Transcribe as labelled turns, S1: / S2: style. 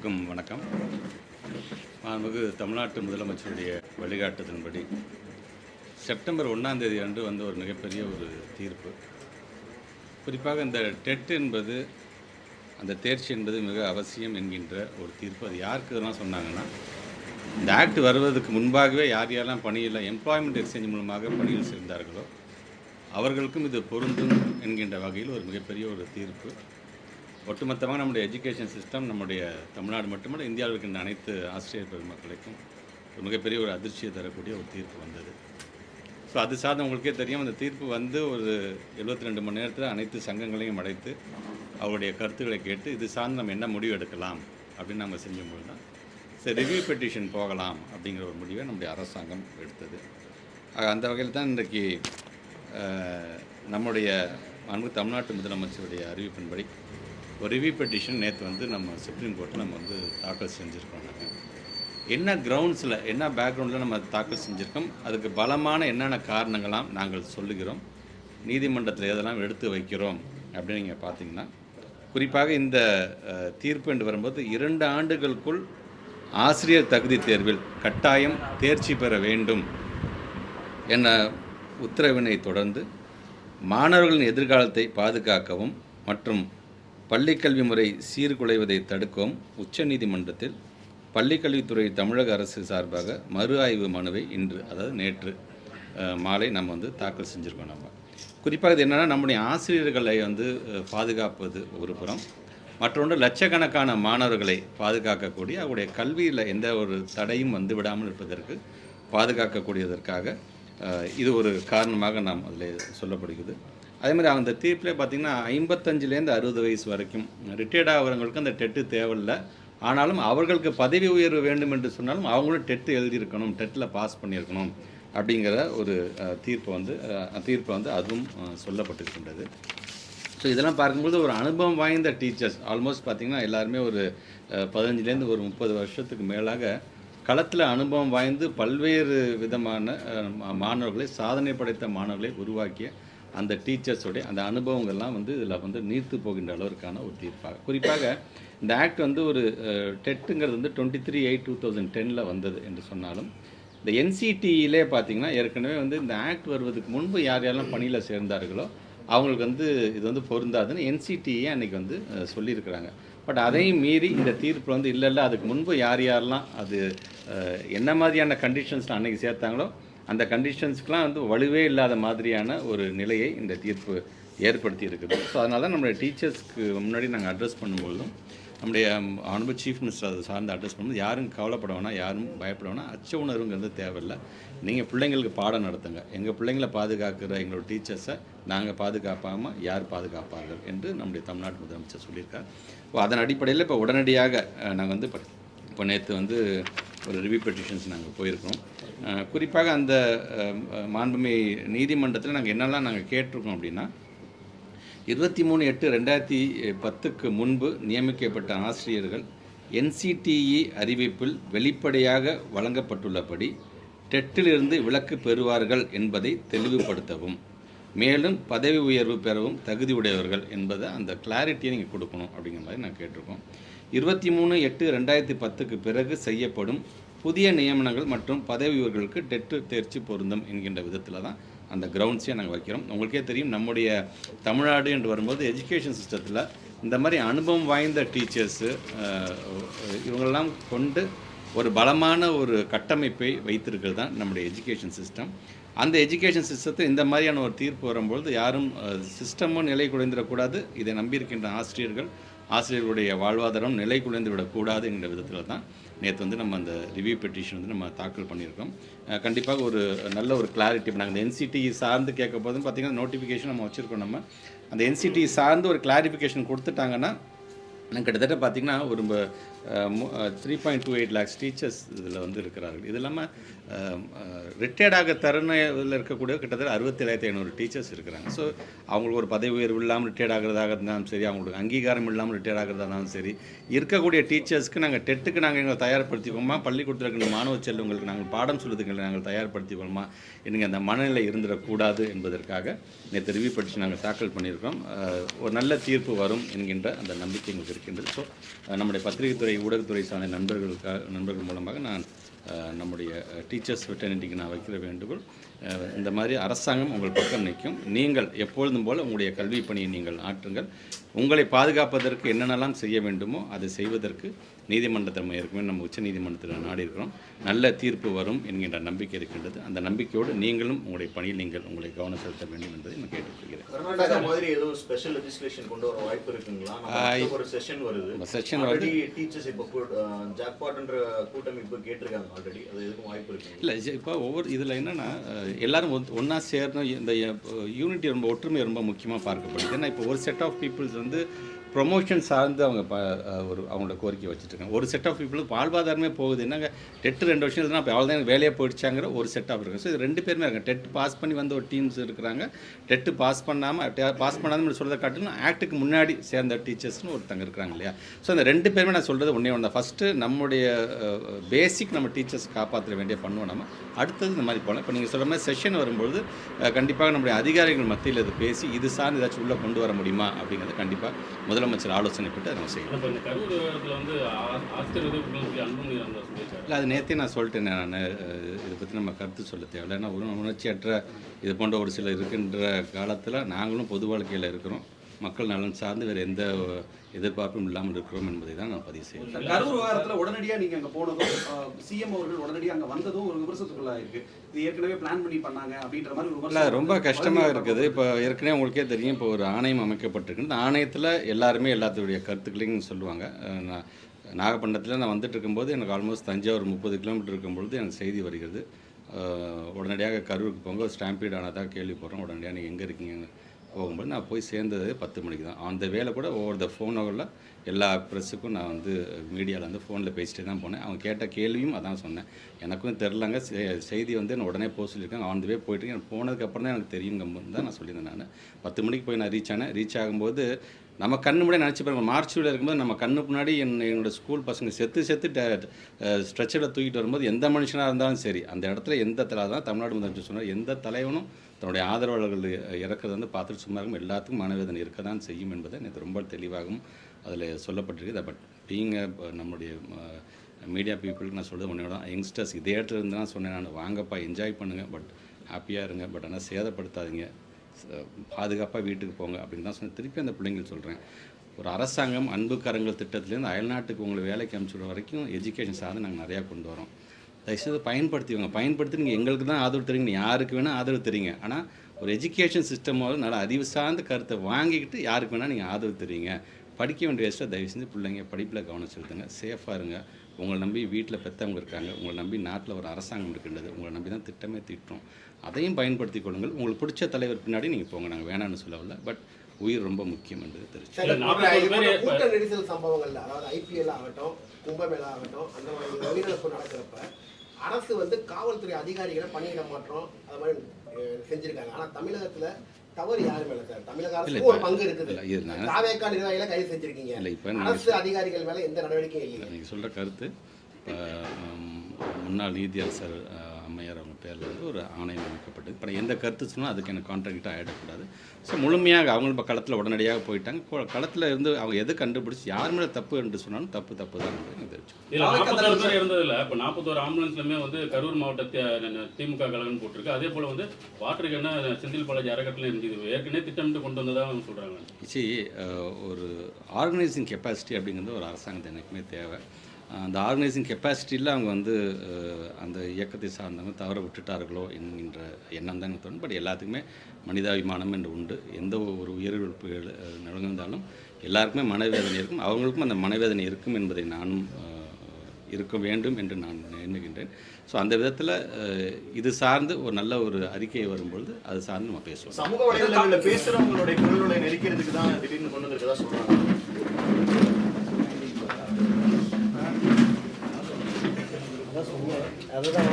S1: அனைவருக்கும் வணக்கம். மாண்புமிகு தமிழ்நாட்டு முதலமைச்சருடைய வழிகாட்டுதலின்படி செப்டம்பர் ஒன்றாம் தேதி அன்று வந்த ஒரு மிகப்பெரிய ஒரு தீர்ப்பு. குறிப்பாக இந்த டெட் என்பது அந்த தேர்ச்சி என்பது மிக அவசியம் என்கின்ற ஒரு தீர்ப்பு. அது யாருக்கு இதெல்லாம் சொன்னாங்கன்னா இந்த ஆக்ட் வருவதற்கு முன்பாகவே யார் யாரெல்லாம் பணியில் எம்ப்ளாய்மெண்ட் எக்ஸ்சேஞ்ச் மூலமாக பணியில் சேர்ந்தார்களோ அவர்களுக்கும் இது பொருந்தும் என்கின்ற வகையில் ஒரு மிகப்பெரிய ஒரு தீர்ப்பு. ஒட்டுமொத்தமாக நம்முடைய எஜுகேஷன் சிஸ்டம் நம்முடைய தமிழ்நாடு மட்டுமல்ல இந்தியாவில் இருக்கின்ற அனைத்து ஆசிரியர் பெருமக்களுக்கும் ஒரு மிகப்பெரிய ஒரு அதிர்ச்சியை தரக்கூடிய ஒரு தீர்ப்பு வந்தது. ஸோ அது சார்ந்த உங்களுக்கே தெரியும் அந்த தீர்ப்பு வந்து ஒரு எழுபத்தி ரெண்டு மணி நேரத்தில் அனைத்து சங்கங்களையும் அடைத்து அவருடைய கருத்துக்களை கேட்டு இது சார்ந்து நம்ம என்ன முடிவு எடுக்கலாம் அப்படின்னு நம்ம செஞ்சும்போது தான் சரி ரிவ்யூ பெட்டிஷன் போகலாம் அப்படிங்கிற ஒரு முடிவை நம்முடைய அரசாங்கம் எடுத்தது. ஆக அந்த வகையில் தான் இன்றைக்கு நம்முடைய அன்பு தமிழ்நாட்டு முதலமைச்சருடைய அறிவிப்பின்படி ஒரு ரிவ்யூ பெட்டிஷன் நேற்று வந்து நம்ம சுப்ரீம் கோர்ட்டில் நம்ம வந்து தாக்கல் செஞ்சுருக்கோம் நாங்கள் என்ன கிரவுண்ட்ஸில் என்ன பேக்ரவுண்டில் நம்ம தாக்கல் செஞ்சுருக்கோம்? அதுக்கு பலமான என்னென்ன காரணங்களாம் நாங்கள் சொல்லுகிறோம்? நீதிமன்றத்தில் எதெல்லாம் எடுத்து வைக்கிறோம்? அப்படின்னு நீங்கள் பார்த்தீங்கன்னா குறிப்பாக இந்த தீர்ப்பு என்று வரும்போது இரண்டு ஆண்டுகளுக்குள் ஆசிரியர் தகுதி தேர்வில் கட்டாயம் தேர்ச்சி பெற வேண்டும் என உத்தரவினை தொடர்ந்து மாணவர்களின் எதிர்காலத்தை பாதுகாக்கவும் மற்றும் பள்ளிக்கல்வி முறை சீர்குலைவதை தடுக்கும் உச்சநீதிமன்றத்தில் பள்ளிக்கல்வித்துறை தமிழக அரசு சார்பாக மறு ஆய்வு மனுவை இன்று அதாவது நேற்று மாலை நம்ம வந்து தாக்கல் செஞ்சுருக்கோம் நம்ம. குறிப்பாக இது என்னென்னா நம்முடைய ஆசிரியர்களை வந்து பாதுகாப்பது ஒரு புறம். மற்றொன்று லட்சக்கணக்கான மாணவர்களை பாதுகாக்கக்கூடிய அவருடைய கல்வியில் எந்த ஒரு தடையும் வந்து விடாமல் இருப்பதற்கு பாதுகாக்கக்கூடியதற்காக இது ஒரு காரணமாக நாம் அதில் சொல்லப்படுகிறது. அதே மாதிரி அந்த தீர்ப்பிலே பார்த்திங்கன்னா ஐம்பத்தஞ்சிலேருந்து அறுபது வயசு வரைக்கும். ரிட்டையர்ட் ஆகிறவங்களுக்கு அந்த டெட்டு தேவையில்லை. ஆனாலும் அவர்களுக்கு பதவி உயர்வு வேண்டும் என்று சொன்னாலும் அவங்களும் டெட்டு எழுதியிருக்கணும் டெட்டில் பாஸ் பண்ணியிருக்கணும் அப்படிங்கிற ஒரு தீர்ப்பு வந்து தீர்ப்பை தீர்ப்பு வந்து அதுவும் சொல்லப்பட்டிருக்கின்றது. ஸோ இதெல்லாம் பார்க்கும்போது ஒரு அனுபவம் வாய்ந்த டீச்சர்ஸ் ஆல்மோஸ்ட் பார்த்திங்கன்னா எல்லாருமே ஒரு பதினஞ்சுலேருந்து ஒரு முப்பது வருஷத்துக்கு மேலாக களத்தில் அனுபவம் வாய்ந்து பல்வேறு விதமான மாணவர்களை சாதனை படைத்த மாணவர்களை உருவாக்கிய அந்த டீச்சர்ஸோடைய அந்த அனுபவங்கள்லாம் வந்து இதில் வந்து நீர்த்து போகின்ற அளவிற்கான ஒரு தீர்ப்பாக. குறிப்பாக இந்த ஆக்ட் வந்து ஒரு டெட்டுங்கிறது வந்து twenty three eight two thousand டெனில் வந்தது என்று சொன்னாலும் இந்த என்சிடியிலே பார்த்தீங்கன்னா ஏற்கனவே வந்து இந்த ஆக்ட் வருவதுக்கு முன்பு யார் யாரெல்லாம் பணியில் சேர்ந்தார்களோ அவங்களுக்கு வந்து இது வந்து பொருந்தாதுன்னு என்சிடியே அன்றைக்கி வந்து சொல்லியிருக்கிறாங்க. பட் அதையும் மீறி இந்த தீர்ப்பு வந்து இல்லை இல்லை அதுக்கு முன்பு யார் யாரெல்லாம் அது என்ன மாதிரியான கண்டிஷன்ஸில் அன்றைக்கி சேர்த்தாங்களோ அந்த கண்டிஷன்ஸ்க்கெலாம் வந்து வலுவே இல்லாத மாதிரியான ஒரு நிலையை இந்த தீர்ப்பு ஏற்படுத்தி இருக்குது ஸோ அதனால தான் நம்மளுடைய டீச்சர்ஸ்க்கு முன்னாடி நாங்கள் அட்ரஸ் பண்ணும்பொழுதும் நம்முடைய அனுபவ சீஃப் மினிஸ்டர் அதை சார்ந்து அட்ரஸ் பண்ணும்போது யாரும் கவலைப்பட வேணாம் யாரும் பயப்பட வேணாம். அச்ச உணர்வுங்கிறது தேவையில்லை. நீங்கள் பிள்ளைங்களுக்கு பாடம் நடத்துங்க. எங்கள் பிள்ளைங்களை பாதுகாக்கிற எங்களோட டீச்சர்ஸை நாங்கள் பாதுகாப்பாமல் யார் பாதுகாப்பார்கள் என்று நம்முடைய தமிழ்நாட்டு முதலமைச்சர் சொல்லியிருக்கார். ஸோ அதன் அடிப்படையில் இப்போ உடனடியாக நாங்கள் வந்து இப்போ இப்போ நேற்று வந்து ஒரு ரிவ்யூ பெட்டிஷன்ஸ் நாங்கள் போயிருக்கோம். குறிப்பாக அந்த மாண்புமை நீதிமன்றத்தில் நாங்கள் என்னெல்லாம் நாங்கள் கேட்டிருக்கோம் அப்படின்னா இருபத்தி மூணு எட்டு ரெண்டாயிரத்தி பத்துக்கு முன்பு நியமிக்கப்பட்ட ஆசிரியர்கள் என்சிடிஇ அறிவிப்பில் வெளிப்படையாக வழங்கப்பட்டுள்ளபடி டெட்டிலிருந்து விலக்கு பெறுவார்கள் என்பதை தெளிவுபடுத்தவும் மேலும் பதவி உயர்வு பெறவும் தகுதியுடையவர்கள் என்பதை அந்த கிளாரிட்டியை நீங்கள் கொடுக்கணும் அப்படிங்கிற மாதிரி நான் கேட்டிருக்கோம். இருபத்தி மூணு எட்டு ரெண்டாயிரத்தி பத்துக்கு பிறகு செய்யப்படும் புதிய நியமனங்கள் மற்றும் பதவி உயர்வுகளுக்கு டெட்டு தேர்ச்சி பொருந்தும் என்கின்ற விதத்தில் தான் அந்த கிரவுண்ட்ஸையும் நாங்கள் வைக்கிறோம். உங்களுக்கே தெரியும் நம்முடைய தமிழ்நாடு என்று வரும்போது எஜுகேஷன் சிஸ்டத்தில் இந்த மாதிரி அனுபவம் வாய்ந்த டீச்சர்ஸு இவங்கெல்லாம் கொண்டு ஒரு பலமான ஒரு கட்டமைப்பை வைத்திருக்கிறது தான் நம்முடைய எஜுகேஷன் சிஸ்டம் அந்த எஜுகேஷன் சிஸ்டத்தை இந்த மாதிரியான ஒரு தீர்ப்பு வரும்பொழுது யாரும் சிஸ்டமும் நிலை குறைந்திடக்கூடாது இதை நம்பியிருக்கின்ற ஆசிரியர்கள் ஆசிரியர்களுடைய வாழ்வாதாரம் நிலை குலைந்து விடக்கூடாது என்கிற விதத்தில் தான் நேற்று வந்து நம்ம அந்த ரிவ்யூ பெட்டிஷன் வந்து நம்ம தாக்கல் பண்ணியிருக்கோம். கண்டிப்பாக ஒரு நல்ல ஒரு கிளாரிட்டி நாங்கள் இந்த என்சிடி சார்ந்து கேட்க போதும் பார்த்தீங்கன்னா நோட்டிஃபிகேஷன் நம்ம வச்சுருக்கோம் நம்ம. அந்த என்சிடி சார்ந்து ஒரு கிளாரிஃபிகேஷன் கொடுத்துட்டாங்கன்னா நான் கிட்டத்தட்ட பார்த்தீங்கன்னா ஒரு three point two eight lakhs teachers இதில் வந்து இருக்கிறார்கள். இது இல்லாமல் ரிட்டையர்டாக தருணையில் இருக்கக்கூடிய கிட்டத்தட்ட அறுபத்தேழாயிரத்தி ஐநூறு டீச்சர்ஸ் இருக்கிறாங்க. ஸோ அவங்களுக்கு ஒரு பதவி உயர்வு இல்லாமல் ரிட்டையர்ட் ஆகிறதாக இருந்தாலும் சரி அவங்களுக்கு அங்கீகாரம் இல்லாமல் ரிட்டையர்ட் ஆகிறதா இருந்தாலும் சரி இருக்கக்கூடிய டீச்சர்ஸ்க்கு நாங்கள் டெட்டுக்கு நாங்கள் எங்களை தயார்படுத்திக்கோமா? பள்ளிக்கூடத்தில் இருக்கிற மாணவ செல்வங்களுக்கு நாங்கள் பாடம் சொல்லுறதுக்கு நாங்கள் தயார்படுத்திக்கோமா? எனக்கு அந்த மனநிலை இருந்துடக்கூடாது என்பதற்காக நேற்று ரிவ்யூ படித்து நாங்கள் தாக்கல் பண்ணியிருக்கோம் ஒரு நல்ல தீர்ப்பு வரும் என்கின்ற அந்த நம்பிக்கை எங்களுக்கு இருக்கின்றது. ஸோ நம்முடைய பத்திரிகைத்துறை ஊடகத்துறை சார்ந்த நண்பர்களுக்காக நண்பர்கள் மூலமாக நான் நம்முடைய டீச்சர்ஸ் வெட்டர்னிட்டிக்கு நான் வைக்கிற வேண்டுகோள் இந்த மாதிரி அரசாங்கம் உங்கள் பக்கம் நிற்கும். நீங்கள் எப்பொழுதும் போல் உங்களுடைய கல்வி பணியை நீங்கள் ஆற்றுங்கள். உங்களை பாதுகாப்பதற்கு என்னென்னலாம் செய்ய வேண்டுமோ அதை செய்வதற்கு நீதிமன்றத்தை ஏற்கனவே நம்ம உச்ச நீதிமன்றத்தில் நாடி இருக்கிறோம் நல்ல தீர்ப்பு வரும் என்கின்ற நம்பிக்கை இருக்கின்றது. அந்த நம்பிக்கையோடு நீங்களும் உங்களுடைய பணியில் நீங்கள் உங்களை கவனம் செலுத்த வேண்டும் என்பதை நான் கேட்டுக்கொள்கிறேன்.
S2: செஷன் வருது.
S1: இல்லை இப்போ ஒவ்வொரு இதில் என்னென்னா எல்லாரும் ஒன்றா சேரணும் இந்த யூனிட்டி ரொம்ப ஒற்றுமை ரொம்ப முக்கியமாக பார்க்கப்படுது. ஏன்னா இப்போ ஒரு செட் ஆஃப் பீப்புள்ஸ் வந்து ப்ரொமோஷன் சார்ந்து அவங்க ப ஒரு அவங்களோட கோரிக்கை வச்சுட்டுருக்காங்க. ஒரு செட் ஆஃப் பீப்புளுக்கு வாழ்வாதாரமே போகுது. என்னங்க? டெட்டு ரெண்டு வருஷம் எழுதுனா அப்போ அவ்வளோதான் வேலையை போயிடுச்சாங்கிற ஒரு செட் ஆஃப் இருக்குது ஸோ இது ரெண்டு பேருமே இருக்காங்க. டெட் பாஸ் பண்ணி வந்த ஒரு டீம்ஸ் இருக்கிறாங்க. டெட்டு பாஸ் பண்ணாமல் பாஸ் பண்ணாமல் சொல்கிறத காட்டிலும் ஆக்ட்டுக்கு முன்னாடி சேர்ந்த டீச்சர்ஸ்னு ஒருத்தங்க இருக்கிறாங்க இல்லையா? ஸோ அந்த ரெண்டு பேருமே நான் சொல்கிறது ஒன்றே ஒன்று ஃபஸ்ட்டு நம்முடைய பேசிக் நம்ம டீச்சர்ஸ் காப்பாற்ற வேண்டிய பண்ணுவோம் நம்ம அடுத்தது இந்த மாதிரி போகலாம் இப்போ நீங்கள் சொல்கிற மாதிரி செஷன் வரும்பொழுது கண்டிப்பாக நம்முடைய அதிகாரிகள் மத்தியில் இது பேசி இது சார்ந்து ஏதாச்சும் உள்ளே கொண்டு வர முடியுமா அப்படிங்கிறது கண்டிப்பாக முதலமைச்சர் ஆலோசனை பெற்று அதை செய்யணும் இல்லை அது நேற்றே நான் சொல்லிட்டேன் நான் இதை பற்றி நம்ம கருத்து சொல்ல தேவையில்லை. ஏன்னா உணர்ச்சியற்ற இது போன்ற ஒரு சிலர் இருக்கின்ற காலத்தில் நாங்களும் பொது வாழ்க்கையில் இருக்கிறோம். மக்கள் நலன் சார்ந்து வேறு எந்த எதிர்பார்ப்பும் இல்லாமல் இருக்கிறோம் என்பதை தான் நான் பதிவு செய்கிறேன்.
S3: கரூர் விவகாரத்துல உடனடியா நீங்க அங்க போனதும் சிஎம் அவர்கள் உடனடியா அங்க வந்ததும் ஒரு விமர்சனத்துக்குள்ளா இருக்கு. இது ஏற்கனவே பிளான் பண்ணி பண்ணாங்க அப்படின்ற மாதிரி ஒரு
S1: இல்லை ரொம்ப கஷ்டமாக இருக்குது. இப்போ ஏற்கனவே உங்களுக்கே தெரியும் இப்போ ஒரு ஆணையம் அமைக்கப்பட்டிருக்கு. இந்த ஆணையத்தில் எல்லாருமே எல்லாத்துடைய கருத்துக்களையும் சொல்லுவாங்க. நான் நாகப்பட்டினத்தில் நான் வந்துட்டு இருக்கும்போது எனக்கு ஆல்மோஸ்ட் தஞ்சாவூர் முப்பது கிலோமீட்டர் இருக்கும்பொழுது எனக்கு செய்தி வருகிறது. உடனடியாக கரூருக்கு போங்க. ஸ்டாம்பீட் ஆனதாக கேள்விப்படுறோம். உடனடியாக நீங்கள் எங்கே இருக்கீங்க போகும்போது நான் போய் சேர்ந்தது பத்து மணிக்கு தான். அந்த வேலை கூட ஓவர் த ஃபோனில் எல்லா ப்ரெஸ்ஸுக்கும் நான் வந்து மீடியாவில் வந்து ஃபோனில் பேசிட்டு தான் போனேன். அவங்க கேட்ட கேள்வியும் அதான் சொன்னேன். எனக்கும் தெரிலங்க. செ- செய்தி வந்து நான் உடனே போக சொல்லியிருக்காங்க. ஆன் வே போயிட்டு எனக்கு போனதுக்கப்புறம் தான் எனக்கு தெரியுங்கும் தான் நான் சொல்லியிருந்தேன் நான். பத்து மணிக்கு போய் நான் ரீச் ஆனேன். ரீச் ஆகும்போது நம்ம கண்ணு முன்னாடி நினச்சி பாருங்க. மார்ச் இருக்கும்போது நம்ம கண்ணு முன்னாடி என் என்னோடய ஸ்கூல் பசங்க செத்து செத்து ஸ்ட்ரெச்சரில் தூக்கிட்டு வரும்போது எந்த மனுஷனாக இருந்தாலும் சரி அந்த இடத்துல எந்த தலை தான் தமிழ்நாடு முதலமைச்சர் சொன்னார். எந்த தலைவனும் தன்னுடைய ஆதரவாளர்கள் இறக்கிறது வந்து பார்த்துட்டு சும்மா இருக்கும் எல்லாத்துக்கும் மனவேதனை இருக்க தான் செய்யும் என்பதை எனக்கு ரொம்ப தெளிவாகவும் அதில் சொல்லப்பட்டிருக்குது பட் பீங்க நம்முடைய மீடியா பீப்புளுக்கு நான் சொல்கிறது ஒன்றே தான் யங்ஸ்டர்ஸ் இதே இடத்துல இருந்து தான் சொன்னேன் நான். வாங்கப்பா என்ஜாய் பண்ணுங்கள் பட் ஹாப்பியாக இருங்க பட் ஆனால் சேதப்படுத்தாதீங்க. பாதுகாப்பாக வீட்டுக்கு போங்க அப்படின்னு தான் சொன்னேன். திருப்பி அந்த பிள்ளைங்களுக்கு சொல்கிறேன் ஒரு அரசாங்கம் அன்பு கரங்கள் திட்டத்துலேருந்து அயல்நாட்டுக்கு உங்களை வேலைக்கு அனுப்பிச்சுடுற வரைக்கும் எஜுகேஷன் சார்ந்து நாங்கள் நிறையா கொண்டு வரோம். தயவுசெய்து பயன்படுத்திவங்க பயன்படுத்தி நீங்கள் எங்களுக்கு தான் ஆதரவு தரீங்க யாருக்கு வேணால் ஆதரவு தரீங்க ஆனால் ஒரு எஜுகேஷன் சிஸ்டமோட நல்ல அறிவு சார்ந்த கருத்தை வாங்கிக்கிட்டு யாருக்கு வேணால் நீங்கள் ஆதரவு தரீங்க படிக்க வேண்டிய வயசில் தயவு செஞ்சு பிள்ளைங்க படிப்பில் கவனம் செலுத்துங்க. சேஃபாக இருங்க. உங்களை நம்பி வீட்டில் பெற்றவங்க இருக்காங்க. உங்களை நம்பி நாட்டில் ஒரு அரசாங்கம் இருக்கின்றது. உங்களை நம்பி தான் திட்டமே திட்டம் அதையும் பயன்படுத்திக் கொள்ளுங்கள். உங்களுக்கு பிடிச்ச தலைவர் பின்னாடி நீங்கள் போங்க. நாங்கள் வேணாம்னு சொல்லவில்லை. பட் உயிர் ரொம்ப முக்கியம் என்று
S4: இல்ல,
S5: இப்ப கூட்ட நெரிசல் சம்பவங்கள்ல அதாவது ஐபிஎல் ஆகட்டும் கும்பமேளா ஆகட்டும் அந்த மாதிரி உயிரிழப்பு நடக்கிறப்ப அரசு வந்து காவல்துறை அதிகாரிகளை பணியிட மாற்றம் அது மாதிரி செஞ்சிருக்காங்க. ஆனா தமிழகத்துல தவறு யாரு மேல சார்? தமிழக
S1: இல்ல, இப்ப-
S5: ஒரு பங்கு இருக்குது.
S1: இல்ல,
S5: தாவேக்கா நிர்வாகிகளை கைது செஞ்சிருக்கீங்க.
S1: இல்லை இப்போ
S5: அரசு அதிகாரிகள் மேல எந்த நடவடிக்கையும்
S1: நீங்கள் சொல்கிற கருத்து முன்னாள் நீதியரசர் அம்மையார் அவங்க பேரில் வந்து ஒரு ஆணையம் அமைக்கப்பட்டது. இப்போ எந்த கருத்து சொன்னாலும் அதுக்கு எனக்கு கான்ட்ராக்டாக ஆகிடக்கூடாது ஸோ முழுமையாக அவங்க இப்போ களத்தில் உடனடியாக போயிட்டாங்க. களத்தில் இருந்து அவங்க எது கண்டுபிடிச்சி யார் மேலே தப்பு என்று சொன்னாலும் தப்பு தப்பு தான் எனக்கு தெரிவிச்சு
S4: இதுல நாற்பத்தோரு பேர் இருந்ததுல இப்போ நாற்பத்தோரு ஆம்புலன்ஸ்லுமே வந்து கரூர் மாவட்ட தி- திமுக கழகம் போட்டிருக்கு. அதே போல வந்து வாட்டர் என்ன செந்தில் பாலாஜி அறக்கட்டளை இருந்தது. ஏற்கனவே திட்டமிட்டு கொண்டு வந்ததா அவங்க சொல்றாங்க.
S1: சி ஒரு ஆர்கனைசிங் கெப்பாசிட்டி அப்படிங்கிறது ஒரு அரசாங்கத்தை எனக்குமே தேவை. அந்த ஆர்கனைசிங் கெப்பாசிட்டியில் அவங்க வந்து அந்த இயக்கத்தை சார்ந்தவங்க தவற விட்டுட்டார்களோ என்கின்ற எண்ணம் தான் தோணும். பட் எல்லாத்துக்குமே மனிதாபிமானம் என்று உண்டு. எந்த ஒரு உயிரிழப்பு நடந்திருந்தாலும் எல்லாருக்குமே மனவேதனை இருக்கும். அவங்களுக்கும் அந்த மனவேதனை இருக்கும் என்பதை நானும் இருக்க வேண்டும் என்று நான் எண்ணுகின்றேன் ஸோ அந்த விதத்தில் இது சார்ந்து ஒரு நல்ல ஒரு அறிக்கை வரும்பொழுது அது சார்ந்து நம்ம பேசுவோம்.
S2: சமூக வலைதளங்களில் பேசுறவங்களுடைய தான் திடீர்னு கொண்டு வந்திருக்கதா சொல்கிறாங்க
S5: அதுதான்